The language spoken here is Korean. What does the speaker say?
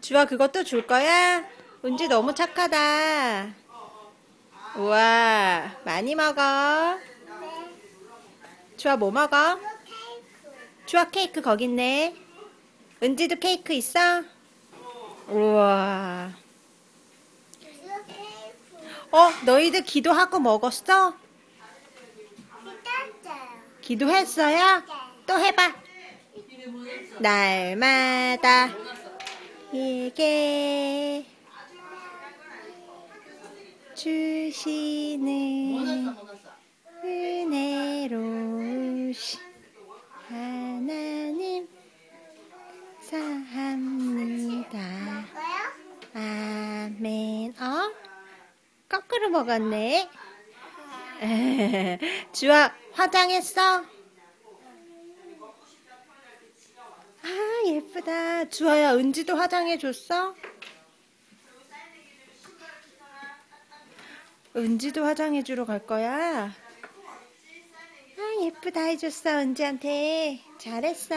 주아 그것도 줄 거야? 은지 너무 착하다. 우와, 많이 먹어. 주아 뭐 먹어? 주아 케이크 거기 있네. 은지도 케이크 있어? 우와. 어, 너희들 기도하고 먹었어? 기도했어요? 또 해봐. 날마다 이게 주시는 은혜로우시 하나님 사합니다. 아멘. 어? 거꾸로 먹었네. 주아 화장했어? 아 예쁘다. 주아야 은지도 화장해줬어? 은지도 화장해주러 갈 거야? 아 예쁘다 해줬어 은지한테. 잘했어.